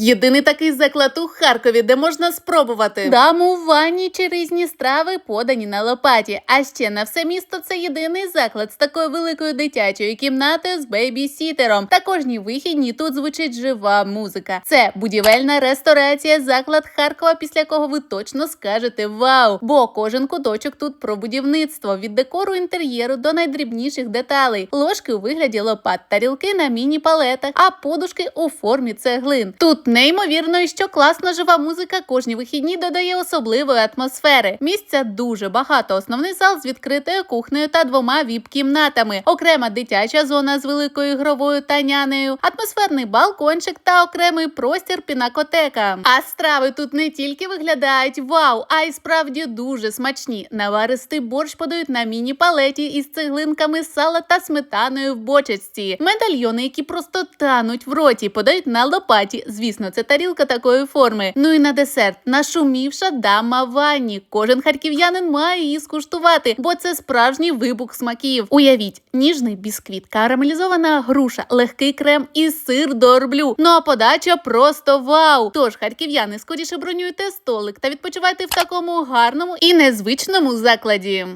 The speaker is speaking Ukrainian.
Єдиний такий заклад у Харкові, де можна спробувати даму в ванні чи різні страви, подані на лопаті. А ще на все місто це єдиний заклад з такою великою дитячою кімнатою з бейбі-сітером. Та кожні вихідні тут звучить жива музика. Це будівельна ресторація, заклад Харкова, після кого ви точно скажете вау! Бо кожен куточок тут про будівництво від декору інтер'єру до найдрібніших деталей. Ложки у вигляді лопат, тарілки на міні-палетах, а подушки у формі цеглин. Тут неймовірно, і що класна жива музика кожні вихідні додає особливої атмосфери. Місця дуже багато. Основний зал з відкритою кухнею та двома віп-кімнатами, окрема дитяча зона з великою ігровою танянею, атмосферний балкончик та окремий простір пінакотека. А страви тут не тільки виглядають вау, а й справді дуже смачні. Наваристий борщ подають на міні-палеті із цеглинками сала та сметаною в бочечці. Медальйони, які просто тануть в роті, подають на лопаті. Звісно, це тарілка такої форми. Ну і на десерт нашумівша дама ванні. Кожен харків'янин має її скуштувати, бо це справжній вибух смаків. Уявіть, ніжний бісквіт, карамелізована груша, легкий крем і сир дорблю. Ну а подача просто вау! Тож, харків'яни, скоріше бронюйте столик та відпочивайте в такому гарному і незвичному закладі.